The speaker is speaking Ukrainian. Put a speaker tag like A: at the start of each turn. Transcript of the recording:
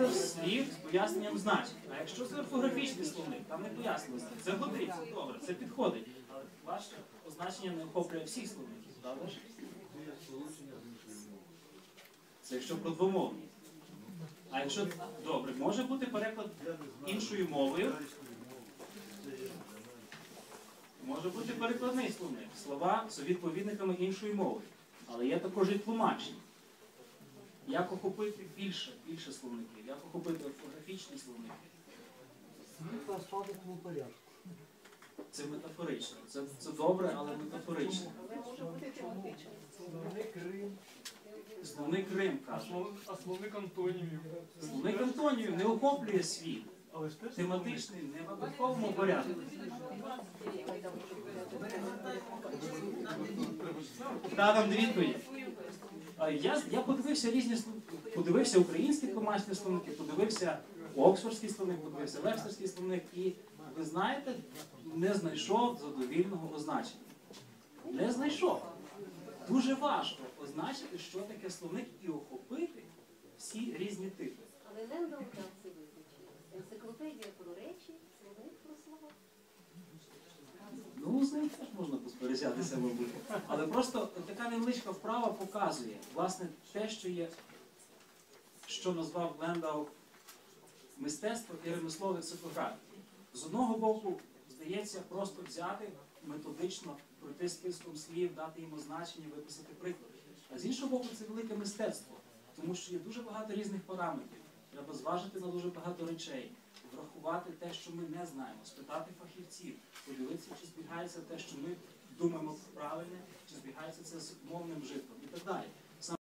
A: використав слів з поясненням значень. А якщо це орфографічний словник, там не пояснилося. Це годиться, добре, це підходить. Але ваше означення не охоплює всіх словників, правда? Це якщо про двомовні. А якщо добре, може бути переклад іншою мовою. Може бути перекладний словник. Слова з відповідниками іншої мови. Але є також і тлумачення. Як охопити більше, більше словників, як охопити орфографічні словники. Це метафорично. Це, це добре, але метафорично.
B: Словник Рим.
A: Словник Рим каже.
C: А словник антонімів.
A: Словник Антонію не охоплює світ. Тематичний, не в обов'язковому порядку. Та там відповідь. А Я, я подивився різні подивився українські тлумачні словники, подивився Оксфордський словник, подивився Вебстерський словник і ви знаєте, не знайшов задовільного означення. Не знайшов. Дуже важко означити, що таке словник і охопити всі різні типи.
D: Але Лендал дав це визначення. Енциклопедія про речі, словник про слова.
A: Ну, з ним теж можна посперечатися, мабуть. Але просто така невеличка вправа показує, власне, те, що є, що назвав Лендау мистецтво і ремесло лексикографії. З одного боку, здається, просто взяти методично, пройти списком слів, дати їм означення, виписати приклад. А з іншого боку, це велике мистецтво, тому що є дуже багато різних параметрів. Треба зважити на дуже багато речей, врахувати те, що ми не знаємо, спитати фахівців, подивитися, чи збігається те, що ми думаємо правильне, чи збігається це з мовним житлом і так далі.